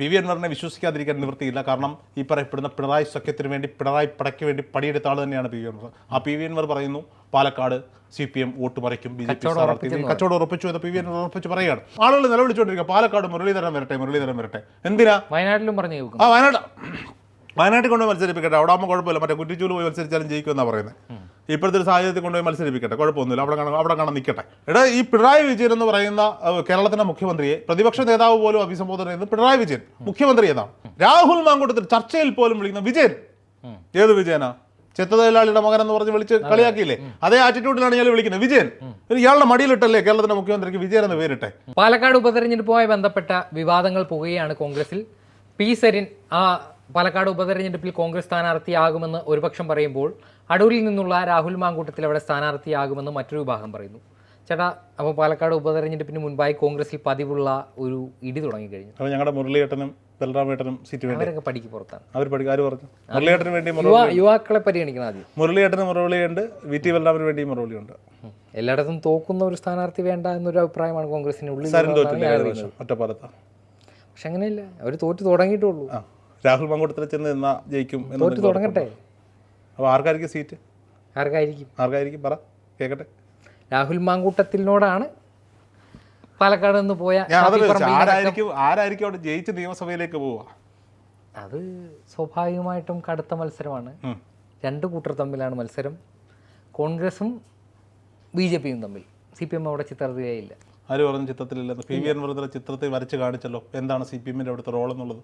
P V അൻവറിനെ വിശ്വസിക്കാതിരിക്കാൻ നിവൃത്തിയില്ല. കാരണം ഈ പറയപ്പെടുന്ന പിണറായി സഖ്യത്തിന് വേണ്ടി പിണറായി പടയ്ക്ക് വേണ്ടി പടിയെടുത്ത ആൾ തന്നെയാണ് പി വി അൻവർ. ആ പി വി അൻവർ പറയുന്നു Palakkad C P M vote മറിക്കും B J P കച്ചവടം ഉറപ്പിച്ചു എന്ന് പി വി അൻവർ ഉറപ്പിച്ച് പറയുകയാണ്. ആളുകൾ നിലവിളിച്ചുകൊണ്ടിരിക്കുക പാലക്കാട് മുരളീധരൻ വരട്ടെ മുരളീധരൻ വരട്ടെ. എന്തിനാ? വയനാട്ടിലും പറഞ്ഞു ആ വയനാട് വയനാട്ടിൽ കൊണ്ട് മത്സരിപ്പിക്കട്ടെ. അവിടെ ആകുമ്പോൾ കുഴപ്പമില്ല. മറ്റേ കുറ്റിച്ചൂൽ പോയി മത്സരിച്ചാലും ജയിക്കുമെന്നാണ് പറയുന്നത് ഇപ്പോഴത്തെ ഒരു സാഹചര്യത്തിൽ കൊണ്ടുപോയി മത്സരിപ്പിക്കട്ടെ. കുഴപ്പമൊന്നുമില്ല. അവിടെ കാണാൻ അവിടെ കാണാൻ നിൽക്കട്ടെ. എടാ ഈ പിണറായി വിജയൻ എന്ന് പറയുന്ന കേരളത്തിന്റെ കേരളത്തിന്റെ മുഖ്യമന്ത്രിയെ പ്രതിപക്ഷ നേതാവ് പോലും അഭിസംബോധന ചെയ്യുന്നത് പിണറായി വിജയൻ മുഖ്യമന്ത്രി ഏതാണ് രാഹുൽ മാങ്കൂട്ടത്തിൽ ചർച്ചയിൽ പോലും വിളിക്കുന്ന വിജയൻ. ഏത് വിജയനാ? ചെത്തതൊഴിലാളിയുടെ മകൻ എന്ന് പറഞ്ഞ് വിളിച്ച് കളിയാക്കിയില്ലേ? അതേ ആറ്റിറ്റ്യൂഡിലാണ് ഇയാൾ വിളിക്കുന്നത്. വിജയൻ. ഇയാളുടെ മടിയിലിട്ടല്ലേ കേരളത്തിന്റെ മുഖ്യമന്ത്രിക്ക് വിജയൻ എന്ന് പേരിട്ടെ? പാലക്കാട് ഉപതെരഞ്ഞെടുപ്പുമായി ബന്ധപ്പെട്ട വിവാദങ്ങൾ പോകുകയാണ് കോൺഗ്രസിൽ. പി സരിൻ ആ പാലക്കാട് ഉപതെരഞ്ഞെടുപ്പിൽ കോൺഗ്രസ് സ്ഥാനാർത്ഥിയാകുമെന്ന് ഒരുപക്ഷം പറയുമ്പോൾ അടൂരിൽ നിന്നുള്ള രാഹുൽ മാങ്കൂട്ടത്തിൽ അവിടെ സ്ഥാനാർത്ഥിയാകുമെന്ന് മറ്റൊരു വിഭാഗം പറയുന്നു. ചേട്ടാ അപ്പോൾ പാലക്കാട് ഉപതെരഞ്ഞെടുപ്പിന് മുൻപായി കോൺഗ്രസിൽ പതിവുള്ള ഒരു ഇടി തുടങ്ങിക്കഴിഞ്ഞു. അപ്പോൾ ഞങ്ങളുടെ മുരളിയേട്ടനും ബലറാമേട്ടനും സീറ്റ് വേണ്ടി. അവരൊക്കെ പടിക്ക് പുറത്താണ്. അവർ പഠിക്കും ആര് പറഞ്ഞു മുരളിയേട്ടന് വേണ്ടി യുവാക്കളെ പരിഗണിക്കണം ആദ്യം. മുരളിയേട്ടന് മുരളിയുണ്ട് വി ടി ബലറാമിന് വേണ്ടി മുരളിയുണ്ട്. ഉം. എല്ലായിടത്തും തോക്കുന്ന ഒരു സ്ഥാനാർത്ഥി വേണ്ട എന്നൊരു അഭിപ്രായമാണ് കോൺഗ്രസിന് ഉള്ളിൽ ഒറ്റപ്പാലത്താണ് പക്ഷെ അങ്ങനെയല്ല. അവർ തോറ്റ് തുടങ്ങിയിട്ടുള്ളൂ രാഹുൽ മാങ്കൂട്ടത്തിൽ ചെന്ന് നിന്നാ ജയിക്കും എന്ന് തോറ്റ് തുടങ്ങട്ടെ. അപ്പോൾ ആർക്കായിരിക്കും സീറ്റ് ആർക്കായിരിക്കും? ആർക്കായിരിക്കും? പറ കേൾക്കട്ടെ രാഹുൽ മാങ്കൂട്ടത്തിനോടാണ് പാലക്കാട് നിന്ന് പോയ ആരായിരിക്കും ആരായിരിക്കും അവിടെ ജയിച്ച് നിയമസഭയിലേക്ക് പോവുക? അത് സ്വാഭാവികമായിട്ടും കടുത്ത മത്സരമാണ്. രണ്ട് കൂട്ടർ തമ്മിലാണ് മത്സരം. കോൺഗ്രസും ബി ജെ പിയും തമ്മിൽ. സി പി എം അവിടെ ചിത്രത്തിലേയില്ല. ആര് പറഞ്ഞു ചിത്രത്തിലില്ലെന്ന്? പി വി അൻവർ ചിത്രത്തിൽ വരച്ച് കാണിച്ചല്ലോ. എന്താണ് സി പി എമ്മിന്റെ അവിടുത്തെ റോൾ എന്നുള്ളത്?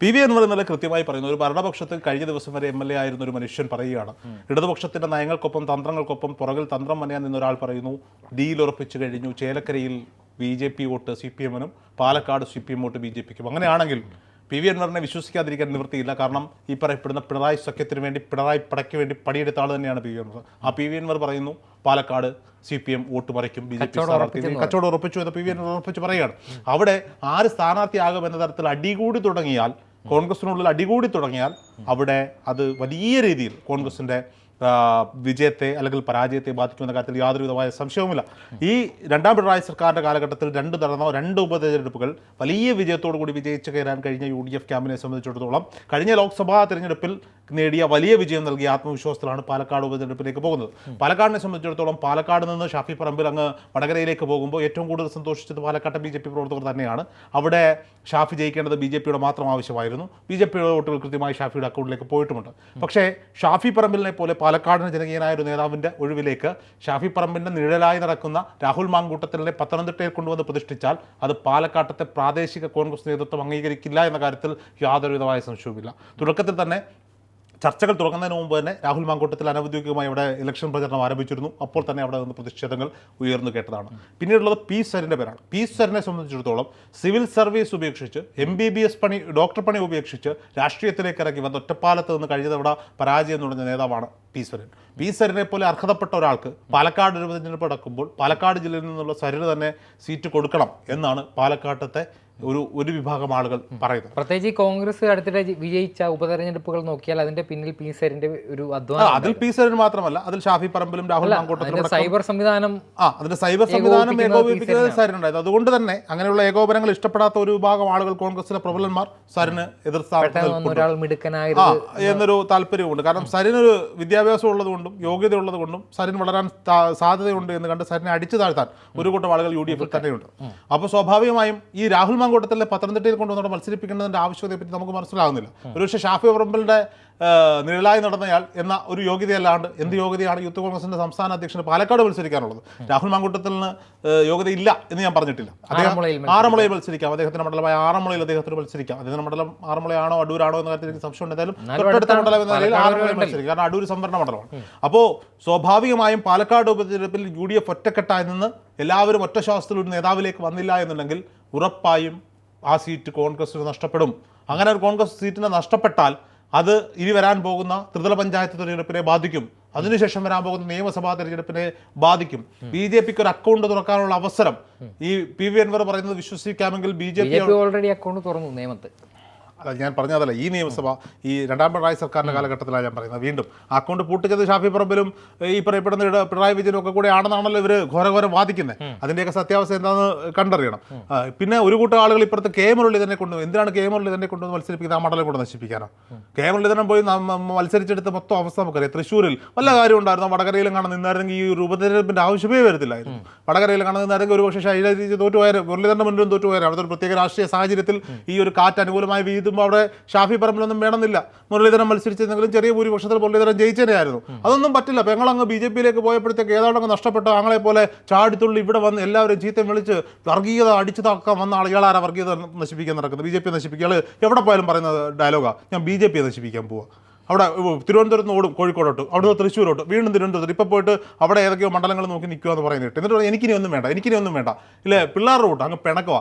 പി വി അൻവർ ഇന്നലെ കൃത്യമായി പറയുന്നു ഒരു ഭരണപക്ഷത്തിൽ കഴിഞ്ഞ ദിവസം വരെ എം എൽ എ ആയിരുന്ന ഒരു മനുഷ്യൻ പറയുകയാണ്. ഇടതുപക്ഷത്തിന്റെ നയങ്ങൾക്കൊപ്പം തന്ത്രങ്ങൾക്കൊപ്പം പുറകിൽ തന്ത്രം മനയാൻ നിന്ന ഒരാൾ പറയുന്നു ഡീൽ ഉറപ്പിച്ചു കഴിഞ്ഞു ചേലക്കരയിൽ B J P vote C P എമ്മിനും Palakkad C P M vote B J പിക്കും. അങ്ങനെയാണെങ്കിൽ പി വി അൻവറിനെ വിശ്വസിക്കാതിരിക്കാൻ നിവൃത്തിയില്ല. കാരണം ഈ പറയപ്പെടുന്ന പിണറായി സഖ്യത്തിന് വേണ്ടി പിണറായി പടയ്ക്ക് വേണ്ടി പണിയെടുത്ത ആൾ തന്നെയാണ് പി വി അൻവർ. ആ പി വി അൻവർ പറയുന്നു Palakkad C P M vote മറിക്കും B J P സ്ഥാനാർത്ഥി. കച്ചവടം ഉറപ്പിച്ചു എന്ന് പി വി അൻവർ ഉറപ്പിച്ച് പറയുകയാണ്. അവിടെ ആര് സ്ഥാനാർത്ഥിയാകും എന്ന തരത്തിൽ അടികൂടി തുടങ്ങിയാൽ കോൺഗ്രസിനുള്ളിൽ അടികൂടി തുടങ്ങിയാൽ അവിടെ അത് വലിയ രീതിയിൽ കോൺഗ്രസിന്റെ ആ, വിജയത്തെ അല്ലെങ്കിൽ പരാജയത്തെ ബാധിക്കുമെന്ന കാര്യത്തിൽ യാതൊരു വിധമായ സംശയവുമില്ല. ഈ രണ്ടാം പിണറായി സർക്കാരിന്റെ കാലഘട്ടത്തിൽ രണ്ട് നടന്ന രണ്ട് ഉപതെരഞ്ഞെടുപ്പുകൾ വലിയ വിജയത്തോടു കൂടി വിജയിച്ചു കയറാൻ കഴിഞ്ഞ യു ഡി എഫ് ക്യാമ്പിനെ സംബന്ധിച്ചിടത്തോളം കഴിഞ്ഞ ലോക്സഭാ തെരഞ്ഞെടുപ്പിൽ നേടിയ വലിയ വിജയം നൽകിയ ആത്മവിശ്വാസത്തിലാണ് പാലക്കാട് ഉപതെരഞ്ഞെടുപ്പിലേക്ക് പോകുന്നത്. പാലക്കാടിനെ സംബന്ധിച്ചിടത്തോളം പാലക്കാട് നിന്ന് ഷാഫി പറമ്പിൽ അങ്ങ് വടകരയിലേക്ക് പോകുമ്പോൾ ഏറ്റവും കൂടുതൽ സന്തോഷിച്ചത് പാലക്കാട്ടെ ബി ജെ പി പ്രവർത്തകർ തന്നെയാണ്. അവിടെ ഷാഫി ജയിക്കേണ്ടത് ബി ജെ പിയുടെ മാത്രം ആവശ്യമായിരുന്നു. ബി ജെ പിയുടെ വോട്ടുകൾ കൃത്യമായി ഷാഫിയുടെ അക്കൗണ്ടിലേക്ക് പോയിട്ടുമുണ്ട്. പക്ഷേ ഷാഫി പറമ്പിലിനെ പോലെ പാലക്കാടിന് ജനകീയനായ ഒരു നേതാവിന്റെ ഒഴിവിലേക്ക് ഷാഫി പറമ്പിന്റെ നിഴലായി നടക്കുന്ന രാഹുൽ മാങ്കൂട്ടത്തിലെ പത്തനംതിട്ടയിൽ കൊണ്ടുവന്ന് പ്രതിഷ്ഠിച്ചാൽ അത് പാലക്കാട്ടത്തെ പ്രാദേശിക കോൺഗ്രസ് നേതൃത്വം അംഗീകരിക്കില്ല എന്ന കാര്യത്തിൽ യാതൊരുവിധമായ സംശയവുമില്ല. തുടക്കത്തിൽ തന്നെ ചർച്ചകൾ തുടങ്ങുന്നതിന് മുമ്പ് തന്നെ രാഹുൽ മാങ്കൂട്ടത്തിൽ അനൗദ്യോഗികമായി ഇവിടെ ഇലക്ഷൻ പ്രചരണം ആരംഭിച്ചിരുന്നു. അപ്പോൾ തന്നെ അവിടെ നിന്ന് പ്രതിഷേധങ്ങൾ ഉയർന്നു കേട്ടതാണ്. പിന്നീടുള്ളത് പി സരിന്റെ പേരാണ്. പി സരിനെ സംബന്ധിച്ചിടത്തോളം സിവിൽ സർവീസ് ഉപേക്ഷിച്ച് എം ബി ബി എസ് പണി ഡോക്ടർ പണി ഉപേക്ഷിച്ച് രാഷ്ട്രീയത്തിലേക്ക് ഇറങ്ങി വന്ന ഒറ്റപ്പാലത്ത് നിന്ന് കഴിഞ്ഞ തവണ പരാജയം തുടങ്ങിയ നേതാവാണ് പി സരൻ. പി സരനെ പോലെ അർഹതപ്പെട്ട ഒരാൾക്ക് പാലക്കാട് ഒരു തെരഞ്ഞെടുപ്പ് നടക്കുമ്പോൾ പാലക്കാട് ജില്ലയിൽ നിന്നുള്ള സരിന് തന്നെ സീറ്റ് കൊടുക്കണം എന്നാണ് പാലക്കാട്ടത്തെ ഒരു ഒരു വിഭാഗം ആളുകൾ പറയുന്നത്. പ്രത്യേകിച്ച് കോൺഗ്രസ് അടുത്തിടെ വിജയിച്ച ഉപതെരഞ്ഞെടുപ്പുകൾ നോക്കിയാൽ അതിന്റെ പിന്നിൽ പി സരിന്റെ ഒരു അധ്വാനം അതിൽ പി സരിന് മാത്രമല്ല അതിൽ ഷാഫി പറമ്പിലും രാഹുൽ അതിന്റെ സൈബർ സംവിധാനം ആ അതിന്റെ സൈബർ സംവിധാനം ഏകോപിപ്പിക്കുന്നത് സാരിനുണ്ടായത് അതുകൊണ്ട് തന്നെ അങ്ങനെയുള്ള ഏകോപനങ്ങൾ ഇഷ്ടപ്പെടാത്ത ഒരു വിഭാഗം ആളുകൾ കോൺഗ്രസിലെ പ്രബലന്മാർ സരിന് എതിർ എന്നൊരു താല്പര്യമുണ്ട്. കാരണം സരിനൊരു വിദ്യാഭ്യാസം ഉള്ളതുകൊണ്ടും യോഗ്യത ഉള്ളതുകൊണ്ടും സരിൻ വളരാൻ സാധ്യതയുണ്ട് എന്ന് കണ്ട് സരിനെ അടിച്ചു താഴ്ത്താൻ ഒരു കൂട്ടം ആളുകൾ യു ഡി എഫിൽ തന്നെയുണ്ട്. അപ്പോൾ സ്വാഭാവികമായും ഈ രാഹുൽ മാങ്കോട്ടത്തിലെ പത്തനംതിട്ടയിൽ കൊണ്ടുവന്നിട്ട് മത്സരിപ്പിക്കേണ്ടതിന്റെ ആവശ്യകതയെ പറ്റി നമുക്ക് മനസ്സിലാകുന്നില്ല. ഒരുപക്ഷെ ഷാഫി ഉറമ്പലിന്റെ നിഴലായി നടന്നയാൾ എന്ന ഒരു യോഗ്യതയല്ലാണ്ട് എന്ത് യോഗ്യതയാണ് യൂത്ത് കോൺഗ്രസിന്റെ സംസ്ഥാന അധ്യക്ഷന് പാലക്കാട് മത്സരിക്കാനുള്ളത്? രാഹുൽ മാങ്കൂട്ടത്തിന് യോഗ്യതയില്ല എന്ന് ഞാൻ പറഞ്ഞിട്ടില്ല. അദ്ദേഹം ആറന്മുളയിൽ ആറന്മുളയിൽ മത്സരിക്കാം. അദ്ദേഹത്തിന്റെ മണ്ഡലമായ ആറന്മുളയിൽ അദ്ദേഹത്തിന് മത്സരിക്കാം. അദ്ദേഹത്തിന്റെ മണ്ഡലം ആറന്മുളയാണോ അടൂരാണോ എന്ന കാര്യത്തിൽ എനിക്ക് സംശയം ഉണ്ടായാലും തൊട്ടടുത്ത മണ്ഡലം എന്ന നിലയിൽ ആറന്മുളയിൽ മത്സരിക്കും. കാരണം അടൂർ സംവരണ മണ്ഡലമാണ്. അപ്പോൾ സ്വാഭാവികമായും പാലക്കാട് ഉപതെരഞ്ഞെടുപ്പിൽ യു ഡി എഫ് ഒറ്റക്കെട്ടായി നിന്ന് എല്ലാവരും ഒറ്റ ശ്വാസത്തിൽ ഒരു നേതാവിലേക്ക് വന്നില്ല എന്നുണ്ടെങ്കിൽ ഉറപ്പായും ആ സീറ്റ് കോൺഗ്രസിന് നഷ്ടപ്പെടും. അങ്ങനെ ഒരു കോൺഗ്രസ് സീറ്റിനെ നഷ്ടപ്പെട്ടാൽ അത് ഇനി വരാൻ പോകുന്ന ത്രിതല പഞ്ചായത്ത് തെരഞ്ഞെടുപ്പിനെ ബാധിക്കും. അതിനുശേഷം വരാൻ പോകുന്ന നിയമസഭാ തെരഞ്ഞെടുപ്പിനെ ബാധിക്കും. ബി ജെ പിക്ക് ഒരു അക്കൗണ്ട് തുറക്കാനുള്ള അവസരം. ഈ പി വി അൻവർ പറയുന്നത് വിശ്വസിക്കാമെങ്കിൽ B J P already account തുറന്നു നിയമത്ത്. അത് ഞാൻ പറഞ്ഞതല്ല ഈ നിയമസഭ ഈ രണ്ടാം പിണറായി സർക്കാരിന്റെ കാലഘട്ടത്തിലാണ് ഞാൻ പറയുന്നത്. വീണ്ടും അക്കൗണ്ട് പൂട്ടിച്ചത് ഷാഫി പറമ്പിലും ഈ പറയപ്പെടുന്ന പിണറായി വിജയനും ഒക്കെ കൂടെ ആണെന്നാണല്ലോ ഇവർ ഘോരഘോരം വാദിക്കുന്നത്. അതിന്റെയൊക്കെ സത്യാവസ്ഥ എന്താണെന്ന് കണ്ടറിയണം. പിന്നെ ഒരു കൂട്ടം ആളുകൾ ഇപ്പുറത്ത് കെ മുരളി തന്നെ കൊണ്ടു എന്തിനാണ് കെ മുരളി തന്നെ കൊണ്ടു മത്സരിപ്പിക്കുന്നത്? ആ മണ്ഡലം കൂടെ നശിപ്പിക്കാനോ? കെ മുരളീധരൻ പോയി മത്സരിച്ചെടുത്ത് മൊത്തം അവസ്ഥ നമുക്കറിയാം. തൃശ്ശൂരിൽ വല്ല കാര്യം ഉണ്ടായിരുന്നു? വടകരയിലും കാണാൻ നിന്നായിരുന്നെങ്കിൽ ഈ ഒരു ഉപതെരഞ്ഞെടുപ്പിന്റെ ആവശ്യമേ വരത്തില്ലായിരുന്നു. വടകരയിൽ കാണാൻ നിന്നായിരുന്നെങ്കിൽ ഒരു പക്ഷേ ശൈലജ തോറ്റുപോയാൽ മുരളീധരന്റെ മുന്നിലും തോറ്റുപോയാൽ അവിടുത്തെ ഒരു പ്രത്യേക രാഷ്ട്രീയ സാഹചര്യത്തിൽ ഈ ഒരു കാറ്റ് അനുകൂലമായ അനുകൂലമായി വീതുമ്പോൾ അവിടെ ഷാഫി പറമ്പിലൊന്നും വേണമെന്നില്ല. മുരളീധരൻ മത്സരിച്ചിരുന്നെങ്കിലും ചെറിയ ഭൂരിപക്ഷത്തിൽ മുരളീധരൻ ജയിച്ചേനെയായിരുന്നു. അതൊന്നും പറ്റില്ല. പെങ്ങളങ്ങ് ബി ജെ പിയിലേക്ക് പോയപ്പോഴത്തേക്ക് ഏതാണ്ടങ്ങ് നഷ്ടപ്പെട്ട ആങ്ങളെ പോലെ ചാടിത്തുള്ളി ഇവിടെ വന്ന് എല്ലാവരും ചീത്തം വിളിച്ച് വർഗീയത അടിച്ചു താക്കാൻ വന്ന ആളുകളാരാ വർഗീയത നശിപ്പിക്കാൻ നടക്കുന്നത്? ബി ജെ പി നശിപ്പിക്കുക എവിടെ പോയാലും പറയുന്നത് ഡയലോഗാണ് ഞാൻ ബി ജെ പിയെ നശിപ്പിക്കാൻ പോവാ. അവിടെ തിരുവനന്തപുരത്ത് ഓടും കോഴിക്കോടോട്ട്. അവിടെ നിന്ന് തൃശ്ശൂരോട്ട്. വീണ്ടും തിരുവനന്തപുരത്ത്. ഇപ്പോൾ പോയിട്ട് അവിടെ ഏതൊക്കെയോ മണ്ഡലങ്ങൾ നോക്കി നിൽക്കുക എന്ന് പറയുന്നത് കേട്ട്. എന്നിട്ട് എനിക്കിനി ഒന്നും വേണ്ട എനിക്കിനി ഒന്നും വേണ്ട. ഇല്ലേ പിള്ളേർ റൂട്ട് അങ്ങ് പിണക്കവാ.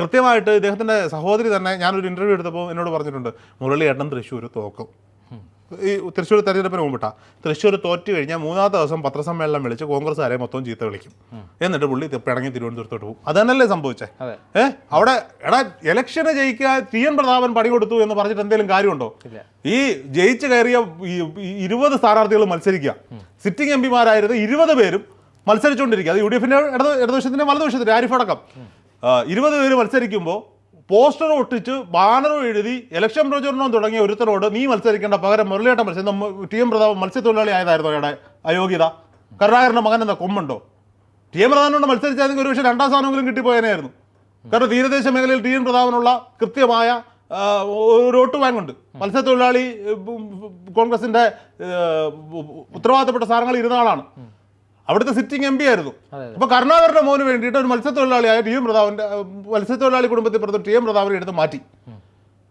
കൃത്യമായിട്ട് ഇദ്ദേഹത്തിന്റെ സഹോദരി തന്നെ ഞാനൊരു ഇന്റർവ്യൂ എടുത്തപ്പോൾ എന്നോട് പറഞ്ഞിട്ടുണ്ട് മുരളി ഏട്ടൻ തൃശ്ശൂർ തോക്കും. ഈ തൃശ്ശൂർ തെരഞ്ഞെടുപ്പിന് മുമ്പിട്ടാ. തൃശ്ശൂർ തോറ്റു കഴിഞ്ഞാൽ മൂന്നാമത്തെ ദിവസം പത്രസമ്മേളനം വിളിച്ച് കോൺഗ്രസ്സുകാരെ മൊത്തം ചീത്ത വിളിക്കും. എന്നിട്ട് പുള്ളി പിണങ്ങി തിരുവനന്തപുരത്തോട്ട് പോകും. അതന്നല്ലേ സംഭവിച്ചേ? അതെ. ഏ? അവിടെ എടാ ഇലക്ഷന് ജയിക്കുക ടി എൻ പ്രതാപൻ പണി കൊടുത്തു എന്ന് പറഞ്ഞിട്ട് എന്തെങ്കിലും കാര്യമുണ്ടോ. ഈ ജയിച്ചു കയറിയ ഇരുപത് സ്ഥാനാർത്ഥികൾ മത്സരിക്കുക. സിറ്റിംഗ് എം പിമാരായിരുന്ന ഇരുപത് പേരും മത്സരിച്ചുകൊണ്ടിരിക്കുക അത് യു ഡി എഫിന്റെ ഇടത് ഇടതുപക്ഷത്തിന്റെ വലതുപക്ഷത്തിന്റെ ആരിഫ് അടക്കം. ഇരുപത് പേര് മത്സരിക്കുമ്പോൾ പോസ്റ്റർ ഒട്ടിച്ച് ബാനറും എഴുതി ഇലക്ഷൻ പ്രചരണം തുടങ്ങിയ ഒരുത്തരോട് നീ മത്സരിക്കേണ്ട പകരം മുരളിയേട്ടൻ മത്സരം ടി എം പ്രതാപ് മത്സ്യത്തൊഴിലാളി ആയതായിരുന്നു അയാളുടെ അയോഗ്യത കരുണാകരന്റെ മകൻ എന്താ കൊമ്പുണ്ടോ ടി എം പ്രധാനോട് മത്സരിച്ചായിരുന്നെങ്കിൽ ഒരുപക്ഷെ രണ്ടാം സ്ഥാനമെങ്കിലും കിട്ടിപ്പോയനായിരുന്നു കാരണം തീരദേശ മേഖലയിൽ ടി എം പ്രതാപനുള്ള കൃത്യമായ ഒരു വോട്ട് ഉണ്ട് മത്സ്യത്തൊഴിലാളി കോൺഗ്രസിന്റെ ഉത്തരവാദിത്തപ്പെട്ട സ്ഥാനങ്ങളിൽ ഇരുന്ന ആളാണ് അവിടുത്തെ സിറ്റിംഗ് എം പി ആയിരുന്നു. അപ്പോൾ അപ്പൊ കരുണാകരന്റെ മോന് വേണ്ടിയിട്ട് ഒരു മത്സ്യത്തൊഴിലാളിയായ ടി എം പ്രതാപന്റെ മത്സ്യത്തൊഴിലാളി കുടുംബത്തിൽ പുറത്ത് ടി എം പ്രതാപനെ എടുത്ത് മാറ്റി.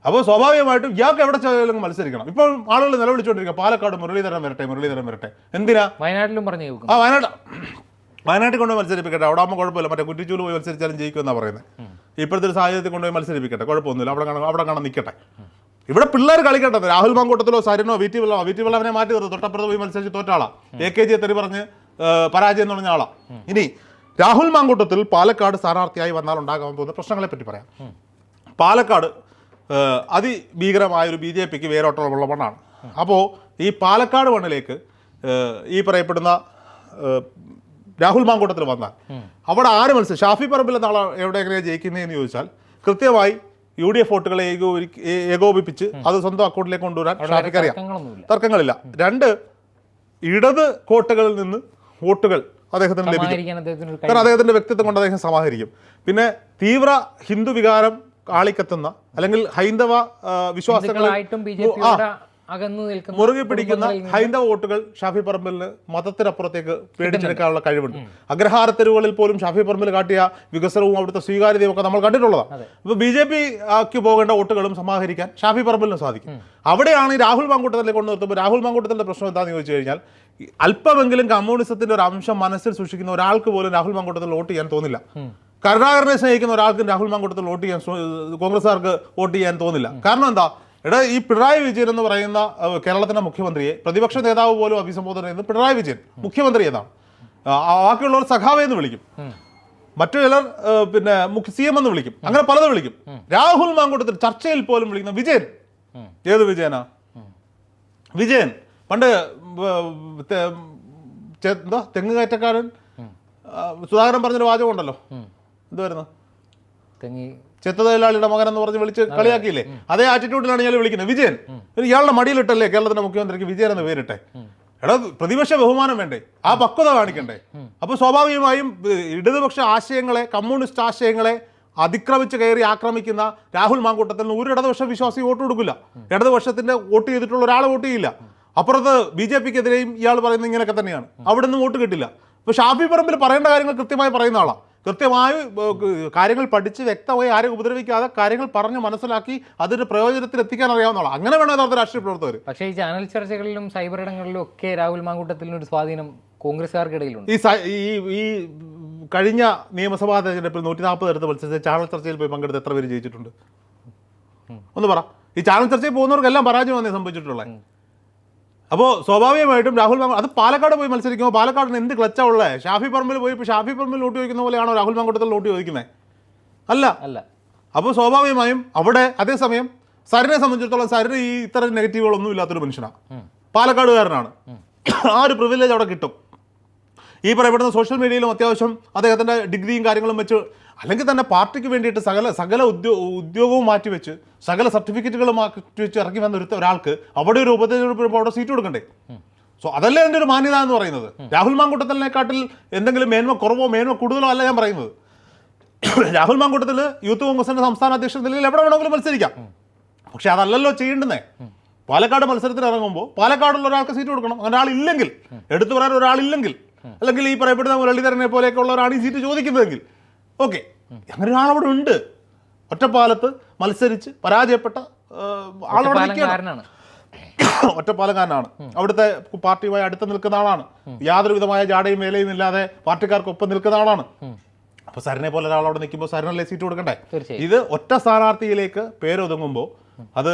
അപ്പോൾ സ്വാഭാവികമായിട്ടും ഇയാൾക്ക് എവിടെ ചെയ്യാലും മത്സരിക്കണം. ഇപ്പോൾ ആളുകൾ നിലവിളിച്ചുകൊണ്ടിരിക്കുക പാലക്കാട് മുരളീധരൻ വരട്ടെ മുരളീധരൻ വരട്ടെ. എന്തിനാ? വയനാട്ടിലും പറഞ്ഞു ആ വയനാട് വയനാട്ടിൽ കൊണ്ടുപോയി മത്സരിപ്പിക്കട്ടെ. അവിടെ ആകുമ്പോൾ കുഴപ്പമില്ല. മറ്റേ കുറ്റിച്ചൂൽ പോയി മത്സരിച്ചാലും ജയിക്കുമെന്നാണ് പറയുന്നത് ഇപ്പോഴത്തെ ഒരു സാഹചര്യത്തിൽ കൊണ്ടുപോയി മത്സരിപ്പിക്കട്ടെ. കുഴപ്പമൊന്നുമില്ല. അവിടെ കാണാൻ അവിടെ കാണാൻ നിൽക്കട്ടെ ഇവിടെ പിള്ളേർ കളിക്കട്ടെ. രാഹുൽ മാങ്കൂട്ടത്തിലോ സരിനോ വീറ്റി വെള്ളമോ വി വെള്ളം അവനെ മാറ്റി നിർത്തും. തൊട്ടപ്പുറത്ത് പോയി മത്സരിച്ച് തോറ്റാളാ. എ കെ ജി തെറി പറഞ്ഞ് പരാജയം എന്ന് പറഞ്ഞ ആളാണ് ഇനി രാഹുൽ മാങ്കൂട്ടത്തിൽ പാലക്കാട് സ്ഥാനാർത്ഥിയായി വന്നാൽ ഉണ്ടാകാൻ പോകുന്ന പ്രശ്നങ്ങളെ പറ്റി പറയാം. പാലക്കാട് അതിഭീകരമായ ഒരു ബി ജെ പിക്ക് വേരോട്ടമുള്ള മണ്ണാണ് അപ്പോൾ ഈ പാലക്കാട് മണ്ണിലേക്ക് ഈ പറയപ്പെടുന്ന രാഹുൽ മാങ്കൂട്ടത്തിൽ വന്നാൽ അവിടെ ആര് മത്സരം ഷാഫി പറമ്പിൽ നാളെ എവിടെ എങ്ങനെയാണ് ജയിക്കുന്നതെന്ന് ചോദിച്ചാൽ കൃത്യമായി യു ഡി എഫ് വോട്ടുകളെ ഏകോപി- ഏകോപിപ്പിച്ച് അത് സ്വന്തം അക്കൗണ്ടിലേക്ക് കൊണ്ടുവരാൻ ഷാഫിക്ക് അറിയാം. തർക്കങ്ങളില്ല. രണ്ട് ഇടത് കോട്ടകളിൽ നിന്ന് വോട്ടുകൾ അദ്ദേഹത്തിന് ലഭിക്കും. കാരണം അദ്ദേഹത്തിന്റെ വ്യക്തിത്വം കൊണ്ട് അദ്ദേഹം സമാഹരിക്കും. പിന്നെ തീവ്ര ഹിന്ദു വികാരം ആളിക്കത്തുന്ന അല്ലെങ്കിൽ ഹൈന്ദവ ആ, അകന്നു നിൽക്കുന്ന മുറുകെ പിടിക്കുന്ന ഹൈന്ദവ വോട്ടുകൾ ഷാഫി പറമ്പിലിന് മതത്തിനപ്പുറത്തേക്ക് പേടിച്ചെടുക്കാനുള്ള കഴിവുണ്ട്. അഗ്രഹാര തെരുവുകളിൽ പോലും ഷാഫി പറമ്പിൽ കാട്ടിയ വികസനവും അവിടുത്തെ സ്വീകാര്യതയും ഒക്കെ നമ്മൾ കണ്ടിട്ടുള്ളതാണ്. ഇപ്പൊ ബി ജെ പി ആക്കി പോകേണ്ട വോട്ടുകളും സമാഹരിക്കാൻ ഷാഫി പറമ്പിലിന് സാധിക്കും. അവിടെയാണ് ഈ രാഹുൽ മാങ്കൂട്ടത്തിലെ കൊണ്ടു നിർത്തുമ്പോൾ രാഹുൽ മാങ്കൂട്ടത്തിന്റെ പ്രശ്നം എന്താണെന്ന് ചോദിച്ചു കഴിഞ്ഞാൽ അല്പമെങ്കിലും കമ്മ്യൂണിസത്തിന്റെ ഒരു അംശം മനസ്സിൽ സൂക്ഷിക്കുന്ന ഒരാൾക്ക് പോലും രാഹുൽ മാങ്കൂട്ടത്തിൽ വോട്ട് ചെയ്യാൻ തോന്നില്ല. കരുണാകരനെ സ്നേഹിക്കുന്ന ഒരാൾക്കും രാഹുൽ മാങ്കൂട്ടത്തിൽ വോട്ട് ചെയ്യാൻ കോൺഗ്രസ്സുകാർക്ക് വോട്ട് ചെയ്യാൻ തോന്നില്ല. കാരണം എന്താ? എടാ ഈ പിണറായി വിജയൻ എന്ന് പറയുന്ന കേരളത്തിന്റെ മുഖ്യമന്ത്രിയെ പ്രതിപക്ഷ നേതാവ് പോലും അഭിസംബോധന ചെയ്യുന്നത് പിണറായി വിജയൻ മുഖ്യമന്ത്രി എന്നാണ്. ബാക്കിയുള്ളവർ സഖാവേ എന്ന് വിളിക്കും. മറ്റു ചിലർ പിന്നെ സി എം എന്ന് വിളിക്കും. അങ്ങനെ പലതും വിളിക്കും. രാഹുൽ മാങ്കൂട്ടത്തിൽ ചർച്ചയിൽ പോലും വിളിക്കുന്ന വിജയൻ. ഏത് വിജയനാ? വിജയൻ. പണ്ട് എന്താ തെങ്ങ് കയറ്റക്കാരൻ സുധാകരൻ പറഞ്ഞൊരു വാചകം ഉണ്ടല്ലോ. എന്തുവായിരുന്നു? തെങ്ങി ചെത്ത തൊഴിലാളിയുടെ മകൻ എന്ന് പറഞ്ഞ് വിളിച്ച് കളിയാക്കിയില്ലേ? അതേ ആറ്റിറ്റ്യൂഡിലാണ് ഞാൻ വിളിക്കുന്നത്. വിജയൻ ഇയാളുടെ മടിയിലിട്ടല്ലേ കേരളത്തിന്റെ മുഖ്യമന്ത്രിക്ക് വിജയൻ എന്ന് പേരിട്ടെ? എടാ പ്രതിപക്ഷ ബഹുമാനം വേണ്ടേ? ആ പക്വത കാണിക്കണ്ടേ? അപ്പൊ സ്വാഭാവികമായും ഇടതുപക്ഷ ആശയങ്ങളെ കമ്മ്യൂണിസ്റ്റ് ആശയങ്ങളെ അതിക്രമിച്ച് കയറി ആക്രമിക്കുന്ന രാഹുൽ മാങ്കൂട്ടത്തിൽ ഒരു ഇടതുപക്ഷ വിശ്വാസി വോട്ട് കൊടുക്കില്ല. ഇടതുപക്ഷത്തിന്റെ വോട്ട് ചെയ്തിട്ടുള്ള ഒരാളെ വോട്ട് ചെയ്യില്ല. അപ്പുറത്ത് ബി ജെ പിക്കെതിരെയും ഇയാൾ പറയുന്നത് ഇങ്ങനെയൊക്കെ തന്നെയാണ്. അവിടെ നിന്ന് വോട്ട് കിട്ടില്ല. ഇപ്പൊ ഷാഫി പറമ്പിൽ പറയേണ്ട കാര്യങ്ങൾ കൃത്യമായി പറയുന്ന ആളാണ് കൃത്യമായി കാര്യങ്ങൾ പഠിച്ച് വ്യക്തമായി ആരെയും ഉപദ്രവിക്കാതെ കാര്യങ്ങൾ പറഞ്ഞ് മനസ്സിലാക്കി അതിന്റെ പ്രയോജനത്തിൽ എത്തിക്കാൻ അറിയാവുന്നതാണ്. അങ്ങനെ വേണം യഥാർത്ഥ രാഷ്ട്രീയ പ്രവർത്തകർ പക്ഷേ ഈ ചാനൽ ചർച്ചകളിലും സൈബർ ഇടങ്ങളിലും ഒക്കെ രാഹുൽ മാങ്കൂട്ടത്തിന് ഒരു സ്വാധീനം കോൺഗ്രസ്സുകാർക്കിടയിലുണ്ട്. ഈ ഈ ഈ കഴിഞ്ഞ നിയമസഭാ തെരഞ്ഞെടുപ്പിൽ നൂറ്റി നാൽപ്പത് എടുത്ത് മത്സരിച്ച ചാനൽ ചർച്ചയിൽ പോയി പങ്കെടുത്ത് എത്ര പേര് ജയിച്ചിട്ടുണ്ട്? ഒന്ന് പറ. ഈ ചാനൽ ചർച്ചയിൽ പോകുന്നവർക്കെല്ലാം പരാജയം വന്നേ സംഭവിച്ചിട്ടുള്ളത് അപ്പോൾ സ്വാഭാവികമായിട്ടും രാഹുൽ മാങ്ക അത് പാലക്കാട് പോയി മത്സരിക്കുമ്പോൾ പാലക്കാടിന് എന്ത് ക്ലച്ചാ ഉള്ളത് ഷാഫി പറമ്പിൽ പോയി ഇപ്പോൾ ഷാഫി പറമ്പിൽ നോട്ട് ചോദിക്കുന്ന പോലെയാണോ രാഹുൽ മാങ്കൂട്ടത്തിൽ നോട്ട് ചോദിക്കുന്നത് അല്ല. അല്ല. അപ്പോൾ സ്വാഭാവികമായും അവിടെ അതേസമയം സരിനെ സംബന്ധിച്ചിടത്തോളം സരിന് ഈ ഇത്ര നെഗറ്റീവുകളൊന്നും ഇല്ലാത്തൊരു മനുഷ്യനാണ് പാലക്കാടുകാരനാണ്. ആ ഒരു പ്രിവിലേജ് അവിടെ കിട്ടും. ഈ പറയപ്പെടുന്ന സോഷ്യൽ മീഡിയയിലും അത്യാവശ്യം അദ്ദേഹത്തിന്റെ ഡിഗ്രിയും കാര്യങ്ങളും വെച്ച് അല്ലെങ്കിൽ തന്നെ പാർട്ടിക്ക് വേണ്ടിയിട്ട് സകല സകല ഉദ്യോ ഉദ്യോഗവും മാറ്റിവെച്ച് സകല സർട്ടിഫിക്കറ്റുകളും മാറ്റി വെച്ച് ഇറങ്ങി വന്ന ഒരാൾക്ക് അവിടെ ഒരു ഉപതെരഞ്ഞെടുപ്പ് അവിടെ സീറ്റ് കൊടുക്കണ്ടേ? സോ അതല്ലേ എന്റെ ഒരു മാന്യത എന്ന് പറയുന്നത്. രാഹുൽ മാങ്കൂട്ടത്തിനെക്കാട്ടിൽ എന്തെങ്കിലും മേന്മ കുറവോ മേന്മ കൂടുതലോ അല്ല ഞാൻ പറയുന്നത്. രാഹുൽ മാങ്കൂട്ടത്തിൽ യൂത്ത് കോൺഗ്രസിന്റെ സംസ്ഥാന അധ്യക്ഷ നിലയിൽ എവിടെ വേണമെങ്കിലും മത്സരിക്കാം. പക്ഷെ അതല്ലല്ലോ ചെയ്യേണ്ടുന്നേ. പാലക്കാട് മത്സരത്തിന് ഇറങ്ങുമ്പോൾ പാലക്കാടുള്ള ഒരാൾക്ക് സീറ്റ് കൊടുക്കണം. അങ്ങനെ ഒരാളില്ലെങ്കിൽ എടുത്തു പറയാൻ ഒരാളില്ലെങ്കിൽ അല്ലെങ്കിൽ ഈ പറയപ്പെടുന്ന മുരളീധരനെ പോലെയൊക്കെ ഉള്ളവരാണ് ഈ സീറ്റ് ചോദിക്കുന്നതെങ്കിൽ ഓക്കെ. അങ്ങനെ ഒരാളവിടെ ഉണ്ട്. ഒറ്റപ്പാലത്ത് മത്സരിച്ച് പരാജയപ്പെട്ട ആളവിടെ നിൽക്കുകയാണ്. പാലക്കാരനാണ് ഒറ്റപ്പാലക്കാരനാണ് അവിടുത്തെ പാർട്ടിയുമായി അടുത്ത് നിൽക്കുന്ന ആളാണ്. യാതൊരു വിധമായ ജാടയും വേലയും ഇല്ലാതെ പാർട്ടിക്കാർക്കൊപ്പം നിൽക്കുന്ന ആളാണ്. അപ്പൊ സരനെ പോലെ ഒരാൾ അവിടെ നിൽക്കുമ്പോൾ സരനല്ലേ സീറ്റ് കൊടുക്കണ്ടേ? ഇത് ഒറ്റ സ്ഥാനാർത്ഥിയിലേക്ക് പേരൊതുങ്ങുമ്പോൾ അത്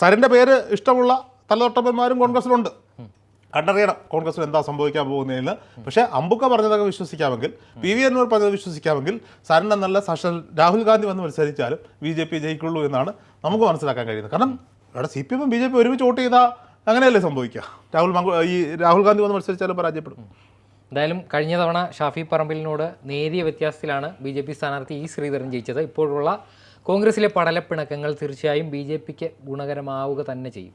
സരന്റെ പേര് ഇഷ്ടമുള്ള തലതൊട്ടപ്പന്മാരും കോൺഗ്രസിലുണ്ട് കണ്ടറിയണം കോൺഗ്രസ് എന്താ സംഭവിക്കാൻ പോകുന്നതെന്ന്. പക്ഷേ അമ്പുക്ക പറഞ്ഞതൊക്കെ വിശ്വസിക്കാമെങ്കിൽ പി വി അൻവർ പറഞ്ഞത് വിശ്വസിക്കാമെങ്കിൽ സരൺ എന്നല്ല സാക്ഷാൽ രാഹുൽ ഗാന്ധി വന്ന് മത്സരിച്ചാലും ബി ജെ പി ജയിക്കുള്ളൂ എന്നാണ് നമുക്ക് മനസ്സിലാക്കാൻ കഴിയുന്നത്. കാരണം ഇവിടെ സി പി എമ്മും ബി ജെ പി ഒരുമിച്ച് വോട്ട് ചെയ്താൽ അങ്ങനെയല്ലേ സംഭവിക്കുക? രാഹുൽ ഈ രാഹുൽ ഗാന്ധി വന്ന് മത്സരിച്ചാലും പരാജയപ്പെടും. എന്തായാലും കഴിഞ്ഞ തവണ ഷാഫി പറമ്പിലിനോട് നേരിയ വ്യത്യാസത്തിലാണ് ബി ജെ പി സ്ഥാനാർത്ഥി ഇ ശ്രീധരൻ ജയിച്ചത്. ഇപ്പോഴുള്ള കോൺഗ്രസിലെ പടലപ്പിണക്കങ്ങൾ തീർച്ചയായും ബി ജെ പിക്ക് ഗുണകരമാവുക തന്നെ ചെയ്യും.